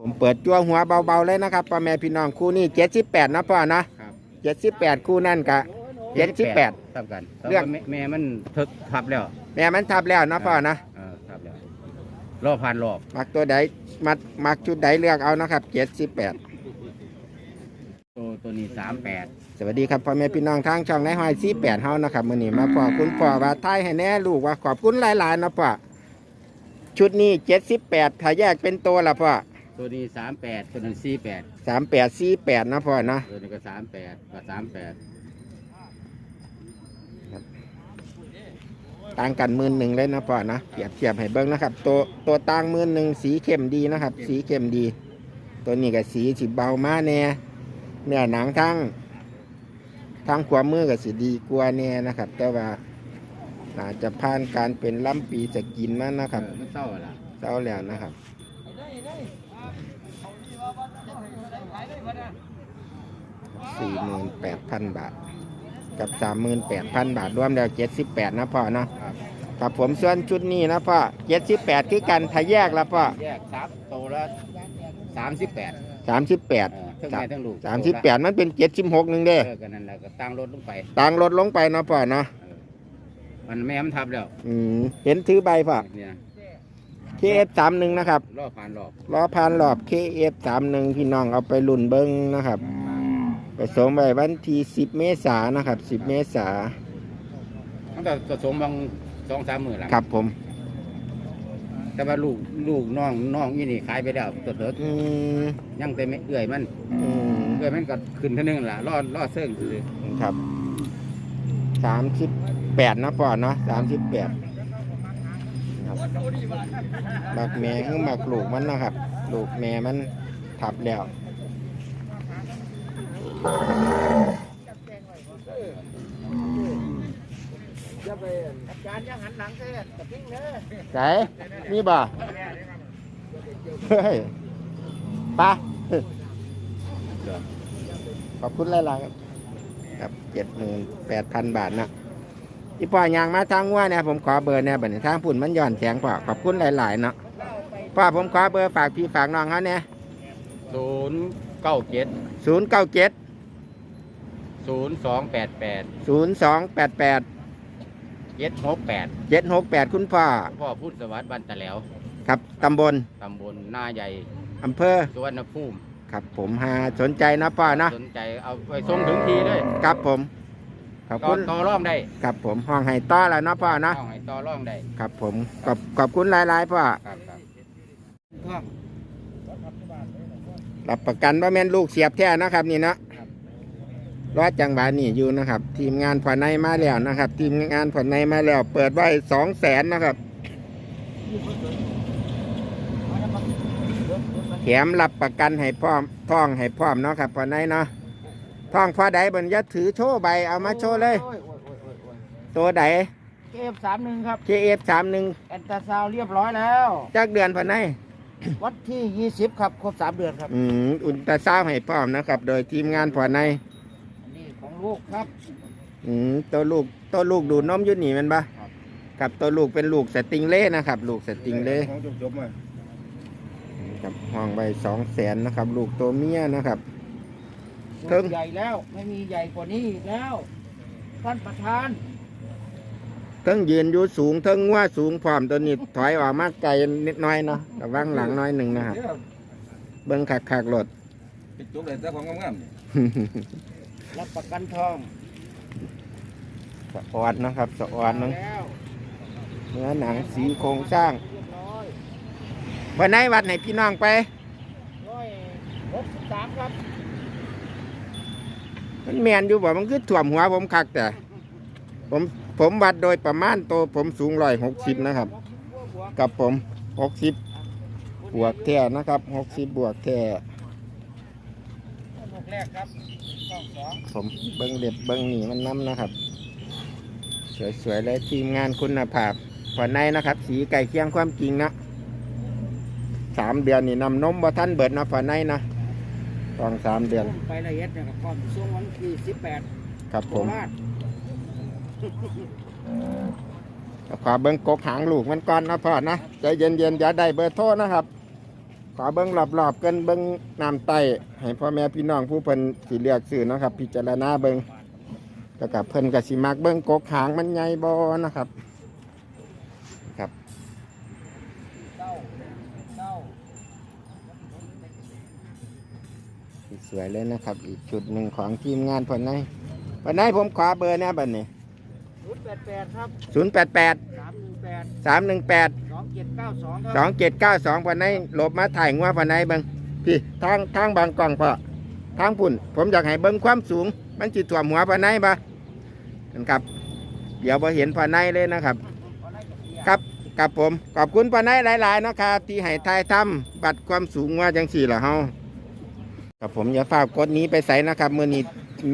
ผมเปิดจั่วหัวเบาๆเลยนะครับพ่อแม่พี่น้องคู่นี้เจ็ดสิบแปดนะพ่อนะครับเจ็ดสิบแปดคู่นั่นกะเจ็ดสิบแปดทำกันเลือกแม่แม่มันทึกทับแล้วแม่มันทับแล้วนะพ่อนะเออทับแล้วรอบผ่านรอบมักตัวใดมักมักชุดใดเลือกเอานะครับเจ็ดสิบแปด ตัวตัวนี้สามแปดสวัสดีครับพ่อแม่พี่น้องทางช่องในห้อยสี่แปดเฮานะครับมื้อนี้มาพ่อคุณพ่อว่าท้ายให้แน่ลูกว่าขอบคุณหลายๆนะพ่อชุดนี้เจ็ดสิบแปดถ้าแยกเป็นตัวละพ่อ ตัวนี้สามแปดตัวนั้นสี่แปดสามแปดสี่แปดนะพ่อนะตัวนี้ก็สามแปดกับสามแปดต่างกันหมื่นหนึ่งเลยนะพ่อนะเปรียบเทียบให้เบิ้งนะครับ ตัวตัวต่างหมื่นหนึ่งสีเข้มดีนะครับ สีเข้มดี ตัวนี้ก็สีสีเบามาแน่เนื้อหนังทั้งทั้งขวามือก็สีดีกว่าแน่นะครับ แต่ว่าอาจจะผ่านการเป็นล้ำปีสกินมานะครับเออมันเศร้าละเจ้าแล้วนะครับ สี่หมื่นแปดพันบาท กับสามหมื่นแปดพันบาท รวมแล้วเจ็ดสิบแปดนะพ่อเนาะครับครับผมส่วนชุดนี้นะพ่อเจ็ดสิบแปดคือกันทะแยกแล้วพ่อแยกสามตัวละสามสิบแปดสามสิบแปดเออทั้งแม่ทั้งลูกสามสิบแปดมันเป็นเจ็ดสิบหกหนึ่งเด้เออกันนั่นแหละก็ตั้งรถลงไปต่างลดลงไปเนาะพ่อเนาะเออมันแม่มันทับแล้ว อืมเห็นถือใบพ่อเนี่ย KF สามหนึ่งนะครับรอบผ่านรอบล้อพานหลอบ KF สามหนึ่งพี่น้องเอาไปลุ่นเบิ้งนะครับผสมไว้วันที่สิบเมษายนนะครับสิบเมษามันก็ผสมบางสองสามหมื่นละครับผมแต่ว่าลูกลูกน้องน้องอีนี่ขายไปแล้วตัวเถิดอืมยังแต่ไม่เอื่อยมันอืมเอื่อยมันก็ขึ้นเท่านึงล่ะรอดรอดเสื่องคือครับสามสิบแปดนะพ่อเนาะสามสิบแปด ครับบักแม่คือบักลูกมันนะครับ ลูกแม่มันทับแล้วไหนนี่บ่เฮ้ยไปะขอบคุณหลายๆครับเจ็ดหมื่นแปดพันบาทนะ อีพ่อยางมาทางว่าเนี่ยผมขอเบอร์เนี่ยบัดนี้ทางพุ่นมันย่อนแสงพ่อขอบคุณหลายๆเนาะพ่อผมขอเบอร์ฝากพี่ฝากน้องเขาเนี่ยศูนย์เก้าเจ็ดศูนย์เก้าเจ็ดศูนย์สองแปดแปดศูนย์สองแปดแปดเจ็ดหกแปดเจ็ดหกแปดคุณพ่อพ่อพุทธสวัสดิ์บันตะแหลวครับตำบลตำบลหน้าใหญ่อำเภอสุวรรณภูมิครับผมหาสนใจนะพ่อนะสนใจเอาไปส่งถึงทีเลยครับผม ขอบก็คุณต่อร่องได้ครับผมห้องไห้ต้อแล้วเนาะพ่อเนาะเอาให้ต่อร่องได้ครับผมขอบขอบคุณหลายๆพ่อครับครับรับประกันว่าแม่นลูกเสียบแท้นะครับ นี่เนาะรอดจังหวะนี่อยู่นะครับ ทีมงานผ่อนในมาแล้วนะครับ ทีมงานผ่อนในมาแล้ว เปิดไว้สองแสนนะครับแถมรับประกันให้พร้อมท่องให้พร้อมเนาะครับผ่อนในเนาะ ท่องพอใดบนยัดถือโชว์ใบเอามาโชว์เลยตัวใดเกฟสามหนึ่งครับ KF สามหนึ่งแอนตาซาวด์เรียบร้อยแล้ว จากเดือนผ่อนในวัดที่ยี่สิบครับครบสามเดือนครับอืมอุ่นตราซาวด์ให้พร้อมนะครับ โดยทีมงานผ่อนในอันนี้ของลูกครับ อืมตัวลูกตัวลูกดูดนมอยุ่นี่แมันปะครับ ครับตัวลูกเป็นลูกสติงเล่นะครับ ลูกสติงเล่ ของจบๆมา กับห้องใบสองแสนนะครับ ลูกตัวเมียนะครับ ลูเพิ่งกใหญ่แล้ว ไม่มีใหญ่กว่านี้อีกแล้ว ท่านประธานเทั้งยืนอยู่สูงเทั้งว่าสูงพร้อมตัวนี้ถอยออกมาไกลนิดหน้อยเนาะระวังหลังน้อยหนึ่งนะครับ เบิ้งขักขักๆรถ ปิดจุกเลยแต่ของงามรับประกันทองสะออดนะครับสะออดนึงแล้วเนื้อหนังสีโครงสร้างเรียบร้อยวันไหนวัดไหนพี่น้องไปร้อยหกสิบสามครับ มันแมนอยู่บ่มันคือถ่วมหัวผมคักแต่ ผมผมวัดโดยประมาณโตวผมสูงร้อยหกสิบนะครับ กับผมหกสิบบวกแท้นะครับหกสิบบวกแค่ผมเบิ้งเด็บเบิ้งหนีมันน้ำนะครับ สวยๆเลยทีมงานคุณภาพผ่อนในนะครับ สีไก่เคียงความจริงนะสามเดือนนี่นำนมบ่ท่านเบิดนะผ่อนในนะ ต้องสามเดือน ไปละเอียดนะครับก่อนช่วงวันที่สิบแปดครับโคผมราชขอเบิ้งกบหางลูกมันก่อนนะพ่อนะใจเย็นๆอย่าได้เบอร์โทรนะครับ ขอเบิ้งรอบๆกันเบิ้งน้ำไตให้พ่อแม่พี่น้องผู้เพิ่นสิเลือกซื้อเนาะครับ พิจารณาเบิ้งแล้วกับเพิ่นก็สิมักเบิ้งกกหางมันใหญ่บ่นะครับครับ สวยเลยนะครับ อีกจุดหนึ่งของทีมงานเพิ่นนายเพิ่นนายผมขอเบอร์นะบัดนี้ศูนย์แปดแปดครับศูนย์แปดแปดสามหนึ่งแปดสามหนึ่งแปดสองเจ็ดเก้าสองครัสองเจ็ดเก้าสองเพิ่นนายหลบมาถ่ายงัวเพิ่นนายเบิ่งพี่ทางทางบางกล่องพ่อทางปุ่น ผมอยากให้เบิ่งความสูง มันสิท่วมหัวเพิ่นนายบ่นะครับ เดี๋ยวพอเห็นเพิ่นนายเลยนะครับ ครับกับผมขอบคุณปานายหลายๆนะครับที่ให้ทายทำบัตรความสูงว่าจังสี่ละเฮา กับผมอย่าฝากกดนี้ไปใส่นะครับมือนี้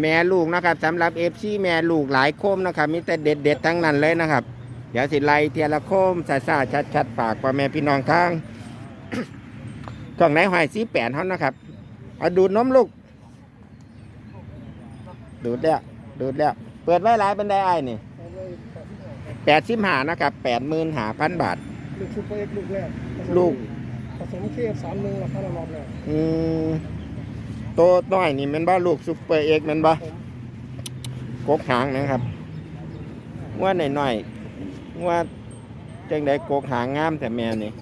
แม่ลูกนะครับสำหรับเอฟซีแม่ลูกหลายโคมนะครับมีแต่เด็ดเด็ดๆทั้งนั้นเลยนะครับเดี๋ยวสิไล่เทียละโคมซาซาชัดชัดๆฝากพ่อแม่พี่น้องทางช่องไหนหอยสีแปดเท่านะครับเอาดูดนมลูก ดูดแล้วดูดแล้ว เปิดไว้หลายเป็นไดไอ้ายนี่แปดสิบห้านะครับแปดหมื่นห้าพันบาท ลูกซูเปอร์เอ็กซ์ลูกแรกลูกผสมเคฟสามหนึ่งราคาละรอบแรกอืม โตน้อยนี่แมันบ่ลูกซุปเปอร์เอ็กแมันบ่กกหางนะครับว่าหน่อยๆว่าจังไดกกหางงามแต่แม่นี่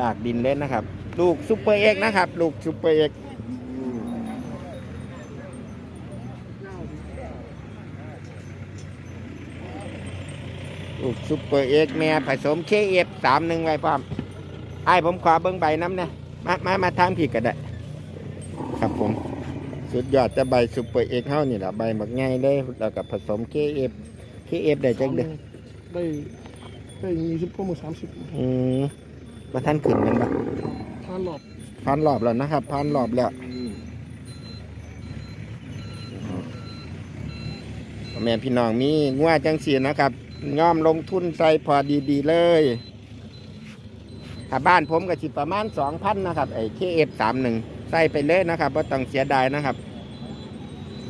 ดากดินเล่นนะครับ ลูกซุปเปอร์เอ็กนะครับ ลูกซุปเปอร์เอ็กลูกซุปเปอร์เอ็กแม่ผสมเคเอฟสามหนึ่งไว้พร้อมไอ้ผมขอเบิ้งใบน้ำเนี่ยมา มา มาทางผิดก็ได้ ครับผม สุดยอดจะใบซุปเปอร์เอ็กเฮานี่แหละใบหมักง่ายเลยแล้วก็ผสมเคเอฟเคเอฟได้จังเด้อได้ได้ยี่สิบกว่าหมื่นสามสิบอืมมาท่านขึ้นกันปะทานหลอดพันรอบแล้วนะครับพันรอบแล้วแม่พี่น้องมีงัวจังสีนะครับย่อมลงทุนใส่พอดีๆเลยถ้าบ้านผมก็สิประมาณสองพันนะครับไอ้เคเอฟสามหนึ่ง ใส่ไปเลยนะครับว่าต้องเสียดายนะครับ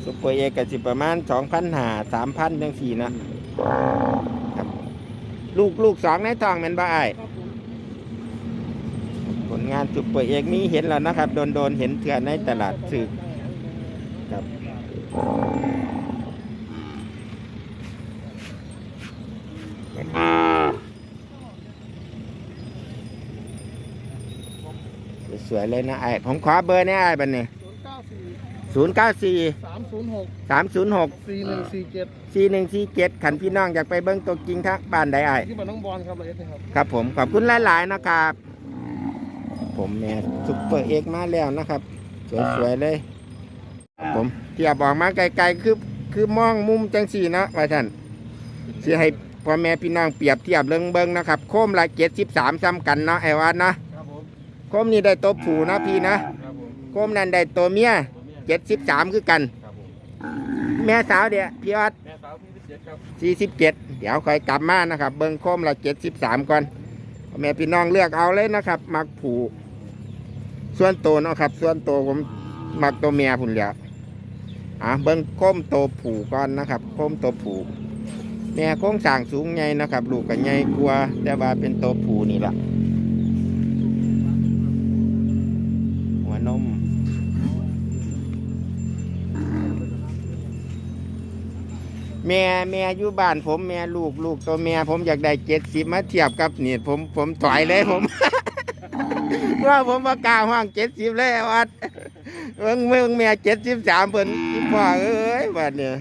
ซุปเปอร์เอก็สิประมาณสองพันหาสามพันจังสี่นะครับ ลูกลูกสองในทองแมันบ้าไอ้ผลงานซุปเปอร์เอกมีเห็นแล้วนะครับ โดนโดนเห็นเถื่อนในตลาดสื่อครับ วยๆเลยนะไอ้ายผมขอเบอร์เนี่ยไอ้ายบันนี้ศูนย์เก้าสี่ศูนย์เก้าสี่สามศูนย์หกสามศูนย์หกสี่หนึ่งสี่เจ็ดสี่หนึ่งสี่เจ็ดขันพี่น้องอยากไปเบิ้งตัวจริงทักบ้านใดไอ้ายที่บ้านน้องบอลครับละเอียดนะครับครับผมขอบคุณหลายๆนะครับ ผมแม่ซุปเปอร์เอกมาแล้วนะครับ สวยๆเลยครับผมเทียบออกมาไกลๆคือคือมองมุมจังสี่เนาะว่าท่านสิให้พ่อแม่พี่น้องเปรียบเทียบเรื่องเบิ้งนะครับ โคมละเจ็ดสิบสามซ้ำกันเนาะไอ้วันนะ ครับผมโคมนี้ได้ตัวผู้นะพี่นะ ครับผมโคมนั้นได้ตัวเมียเจ็ดสิบสามคือกัน ครับผมแม่สาวเดียพี่ออดแม่สาวพี่พิเศษครับสี่สิบเจ็ดเดี๋ยวคอยกลับมานะครับ เบิ้งโคมละเจ็ดสิบสามก่อนพ่อแม่พี่น้องเลือกเอาเลยนะครับ มักผูส่วนโตวเนาะครับ ส่วนโตวผมมักตัวเมียพุ่นแหล้วอะเบิ้งโคมโตวผูก่อนนะครับโคมโตวผูแม่โค้งสร้างสูงใหญ่นะครับ ลูกก็ใหญ่กว่าแต่ว่าเป็นโตวผูนี่แหละ แม่แม่อยู่บ้านผมแม่ลูกลูกตัวแม่ผมอยากได้เจ็ดสิบมาเทียบกับนี่ผมผมถอยเลยผม ว่าผมประกล้าห้างเจ็ดสิบเลยวัดเมืองเมืองแม่เจ็ดสิบสามเพิ่นอีพ่อเอ้ยบัดเนี่ย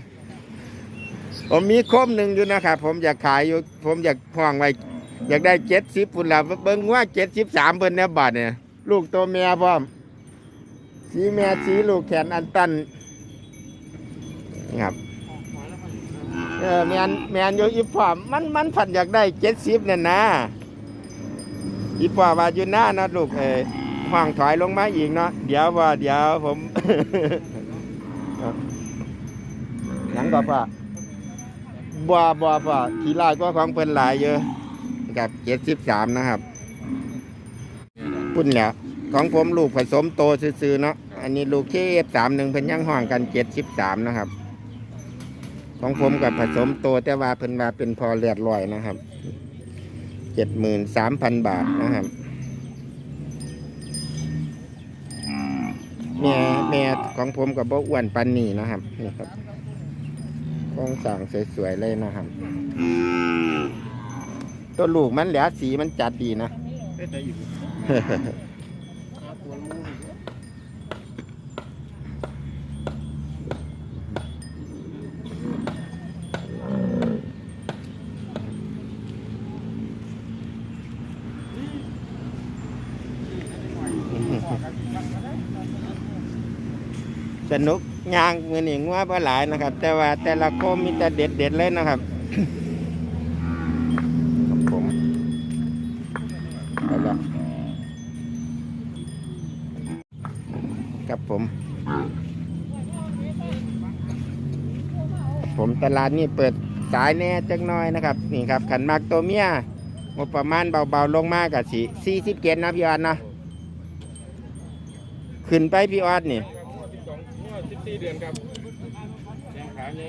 ผมมีคมหนึ่งอยู่นะครับผมอยากขายอยู่ ผมอยากห้องไว้อยากได้เจ็ดสิบพุ่นละเบิ่งว่าเจ็ดสิบสามเพิ่นเนี่ยบัดเนี่ยลูกตัวแม่พร้อมสีแม่สีลูกแขนอันตันนี่ครับ เออแมนแมนอยู่อีพ่อมันมันผันอยากได้เจ็ดสิบเนี่ยนะอีพ่อว่าอยู่หน้านะลูกเออห้องถอยลงมาอีกเนาะเดี๋ยวว่าเดี๋ยวผมหยังบ่พ่อบ่บ่พ่อขี่ลายก็ของเพิ่นหลายเยอะกับเจ็ดสิบสามนะครับปุ่นแหล้วของผมลูกผสมโตซื่อๆเนาะอันนี้ลูกเคฟสามหนึ่งเพิ่นยังห้องกันเจ็ดสิบสามนะครับ ของผมกับผสมโตแต่ว่าเพิ่นมาเป็นพอเลือดลอยนะครับเจ็ดหมื่นสามพันบาทนะครับแม่แม่ของผมกับบ่อวนปันนี่นะครับนี่ครับกองสั่งสวยๆเลยนะครับ ตัวลูกมันแหลสีมันจัดดีนะ สนุกยางมือนี่งัวบ่หลายนะครับ แต่ว่าแต่ละโคมมีแต่เด็ดเด็ดเลยนะครับครับผมไปละครับผม ผมตลาดนี่เปิดสายแน่จักน้อยนะครับ นี่ครับขันมากตัวเมียงบประมาณเบาๆลงมากกับสีสี่สิบเกตนะพี่ออดนะขึ้นไปพี่ออดนี่ สิบสี่เดือนครับแข่งขาไง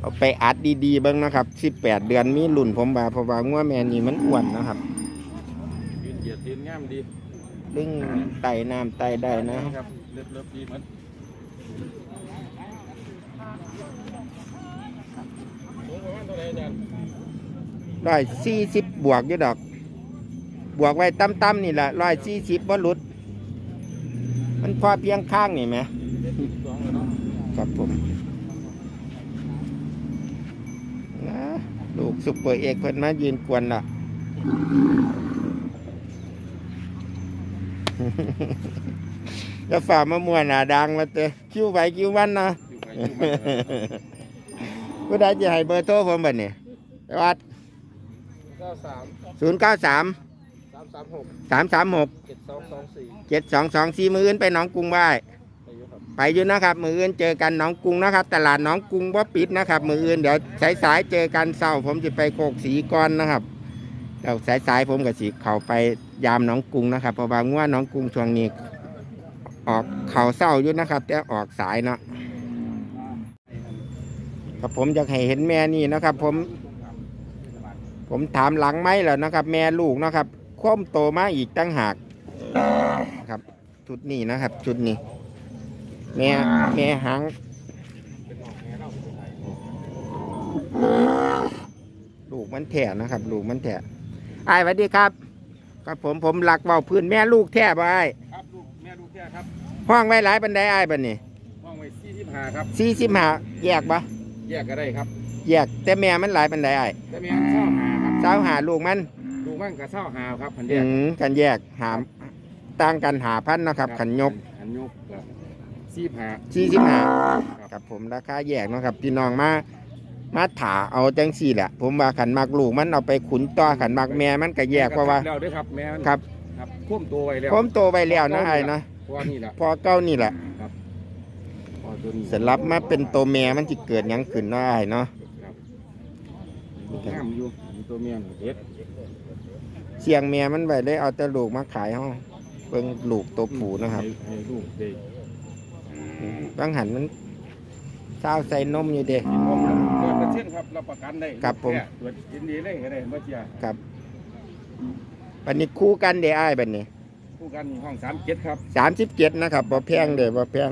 เอาไปอัดดีๆเบิ้งนะครับ18เดือนมีรุ่นผมว่าเพราะว่างัวแม่นี่มันอ้วนนะครับยืนเหยียดยืนง่ามดีดึงไต่น้ำไต่ได้นะครับเล็บเล็บดีเหมือนสูงประมาณเท่าไหร่อาจารย์ร้อยสี่สิบบวกอยู่ดอก บวกไว้ตั้มๆนี่แหละร้อยสี่สิบบ่หลุด มันพอเพียงข้างนี่ไหม สองแล้วเนาะครับผมนะลูกซุปเปอร์เอกเพิ่นมายืนกวนละจะฝ่ามะม่วนหนาดังมาเตะคิวไหวคิววันนะอยู่ไปอยู่มาเออผู้ใดจะให้เบอร์โทรผมบัดนี้วัดเก้าสามศูนย์เก้าสามสามสามหกสามสามหกเจ็ดสองสองสี่เจ็ดสองสองสี่มืออื่นไปหนองกรุงบ้ายอายุครับ ไปอยู่นะครับ มืออื่นเจอกันหนองกรุงนะครับ ตลาดหนองกรุงว่าปิดนะครับ มืออื่นเดี๋ยวสายๆเจอกันเศร้า ผมจะไปโคกสีก้อนนะครับเดี๋ยวสายๆผมกับสีเขาไปยามหนองกรุงนะครับเพราะว่าง่วหนองกรุงช่วงนี้ออกเขาเศร้าอยู่นะครับ แต่ออกสายเนาะครับผมอยากให้เห็นแม่นี่นะครับ ผม ผมถามหลังไม้แล้วนะครับ แม่ลูกนะครับคว่ำโตมาอีกตั้งหากครับชุดนี้นะครับ ชุดนี้ แม่แม่หางลูกมันแถ่นะครับ ลูกมันแถ่ไอ้ายสวัสดีครับครับผมผมหลักเบาพื้นแม่ลูกแท่บ่ไอ้ายครับลูกแม่ลูกแค่ครับห้องไว้หลายบันไดไอ้ายบันนี้ห้องไว้สี่สิบห้าครับสี่สิบห้าแยกปะแยกก็ได้ครับ แยกแต่แม่มันหลายบันไดไอ้ายแต่แม่เศร้าหาครับสาวหาลูกมันลูกมันก็เศร้าหาครับพันแยอืกมกันแยกหามต่างกันหาพันนะครับขันยกขันยก ครับสี่หาสี่สิบห้าครับผมราคาแยกเนาะครับพี่น้องมามาถาเอาจังสี่แหละผมว่าขันมักลูกมันเอาไปขุนต่อขันมักแม่มันก็แยกเพราะว่าแล้วด้วยครับแม่มันครับครับควบตัวไว้แล้วผมโตไปแล้วนะไอ้นะเพราะว่านี่แหละพอเก้านี่แหละพอตัวนี้เสร็จรับมาเป็นตัวแม่มันจะเกิดหยังขึ้นเนาะไอ้เนาะครับงามอยู่มีตัวเมียเด็ดเสียงแม่มันไว้เลยเอาแต่ลูกมาขายห้องเบิ่งลูกตัวผูนะครับให้ให้ลูกเด็ก บางหันมันเศร้าใส่นมอยู่เด้กินนมแล้วเกิดเป็นเช่นครับรับประกันได้ครับผมแตรวจกินดีเลยก็ได้เมื่อกี้ครับบันนี้คู่กันเด้ไอ้ายบันนี้คู่กันห้องสามเจ็ดครับสามสิบเจ็ดนะครับบ่แพงเด้บ่แพง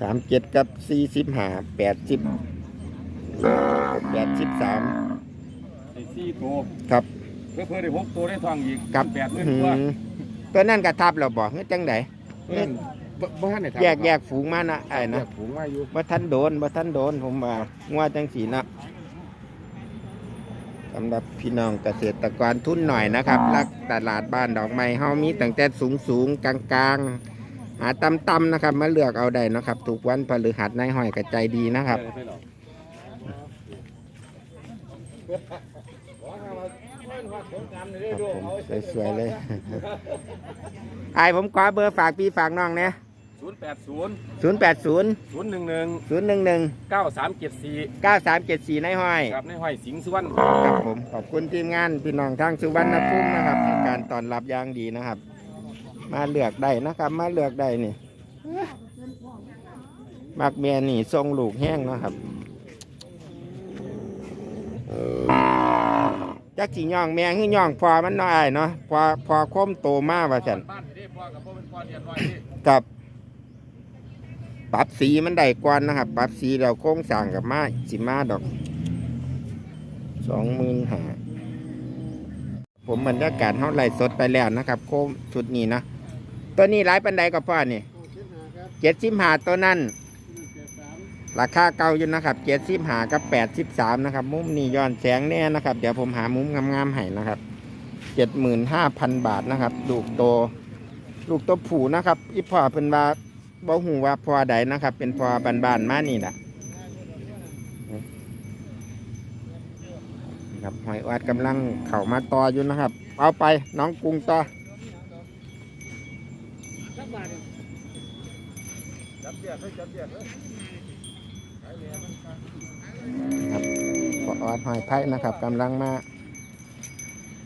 สามเจ็ดกับสี่สิบห้าแปดสิบแปดสิบสามไอ้สี่ตัวครับ เพื่อเพื่อได้หกตัวได้ทองอีกครับแปดหมื่นอืตัวม ตัวนั่นกระทับเราบอกเฮ้ยจังไดเพื่อนบ่บ่ทันได้ทำแยกแยกฝูงมานะไอ้แยนะกฝูงมาอยู่บ่ท่านโดนบ่ท่านโดนผมว่างัวจังสีนะสำหรับพี่น้องเกษตรกรทุนหน่อยนะครับรักตลาดบ้านดอกไม้เฮามีตั้งแต่สูงสูงๆกลางกลางๆหาต่ำต่ำๆนะครับ มาเลือกเอาได้นะครับทุกวันพฤหัสในายห้อยกระใจดีนะครับได้หรอก ครับผมสวยๆเลย ไอ้ผมขอเบอร์ฝากพี่ฝากน้องเนี่ยศูนย์แปดศูนย์ศูนย์แปดศูนย์ศูนย์หนึ่งหนึ่งศูนย์หนึ่งหนึ่งเก้าสามเจ็ดสี่เก้าสามเจ็ดสี่ในห้อย ครับในห้อยสิงห์สุวรรณครับผมขอบคุณทีมงานพี่น้องทางสุวรรณภูมินะครับให้การต้อนรับอย่างดีนะครับ มาเลือกได้นะครับ มาเลือกได้นี่มักเมียนี่ทรงลูกแห้งเนาะครับ จักสิย่องแม่คือย่องพอมันน้อยเนาะพอพอคมโตมาว่าซั่นบ้านที่ได้พ่อกับพ่อเป็นพ่อเทียนร้อยที่กับปรับสีมันได้กว่านะครับปรับสีแล้วโครงสร้างกับมาสิมาดอกสองหมื่นหาผมบรรยากาศเฮาไล่สดไปแล้วนะครับ โคมชุดนี้นะตัวนี้หลายปันใดกับพ่อนี่เจ็ดสิบหาตัวนั้น ราคาเก่าอยู่นะครับเจ็ดสิบหากับแปดสิบสามนะครับ มุมนี้ย้อนแสงแน่นะครับ เดี๋ยวผมหามุมงามๆให้นะครับเจ็ดหมื่นห้าพันบาทนะครับ ลูกโต ลูกโตผูนะครับ อีพ่อเพิ่นว่าบ่หูว่าพอใดนะครับ เป็นพอบานๆมานี่แหละครับหอยอวดกำลังเข้ามาต่ออยู่นะครับ เอาไปน้องกรุงต่อจับเบียดเลยจับเบียดเลย พออดหอยไผ่นะครับกำลังมา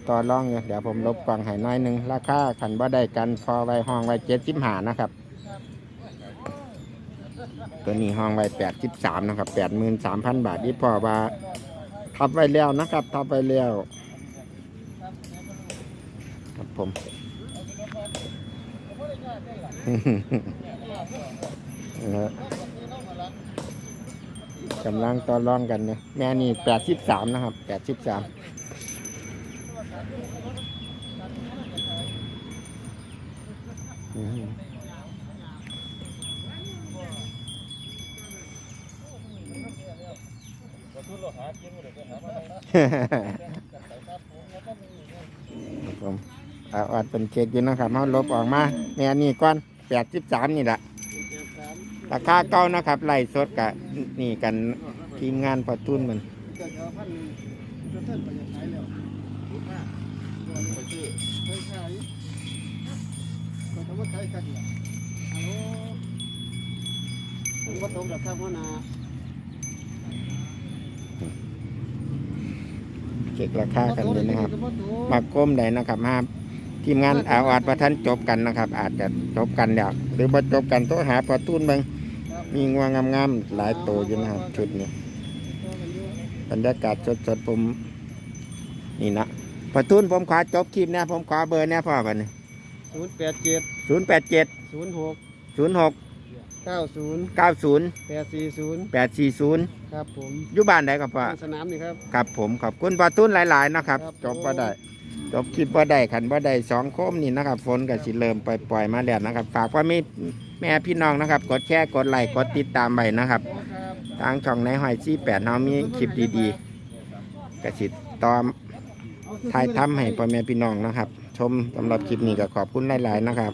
ต่อรองอยู่เดี๋ยวผมลบกล่องให้น้อยหนึ่งราคาขันบ่ได้กันพอไว้ห้องไว้เจ็ดสิบหานะครับ ตัวนี้ห้องไว้แปดสิบสามนะครับแปดหมื่นสามพันบาทที่พอว่าทับไว้แล้วนะครับทับไว้แล้วครับผมนะ กำลังต่อรองกันเนี่ยแม่นี่แปดสิบสามนะครับแปดสิบสามผมอาอัดเป็นเค้กอยู่นะครับเขาลบออกมาแม่นี่ก้อนแปดสิบสามนี่แหละ ราคาเก้านะครับไล่สดกับนี่กันทีมงานพอทุนมันมันเก็กราคากันเลยนะครับมาก้มได้นะครับมาทีมงานเอาอาจว่าท่านจบกันนะครับ อาจจะจบกันแล้วหรือบ่จบกันโทรหาพอทุนเบาง มีงวงงามๆหลายตัวอยู่นะครับชุดนี้บรรยากาศสดๆผมนี่นะพอทุนผมขอจบคลิปเนี่ยผมขอเบอร์เนี่ยพ่อบันศูนย์แปดเจ็ดศูนย์แปดเจ็ดศูนย์หกศูนย์หกเก้าศูนย์เก้าศูนย์แปดสี่ศูนย์แปดสี่ศูนย์ครับผมอยู่บ้านใดครับพ่อสนามนี่ครับครับผมขอบคุณปาตุ้นหลายๆนะครับครับจบบ่ได้จบคลิปบ่ได้ขันบ่ได้สองโคมนี่นะครับ ฝนก็สิเริ่มปล่อยๆมาแล้วนะครับ ฝากว่ามี แม่พี่น้องนะครับ กดแชร์กดไลค์กดติดตามไปนะครับ ทางช่องในหอยซี่แปดเฮามีคลิปดีๆกระสิตอมถ่ายทำให้พ่อแม่พี่น้องนะครับ ชมสำหรับคลิปนี้ก็ขอบคุณหลายๆนะครับ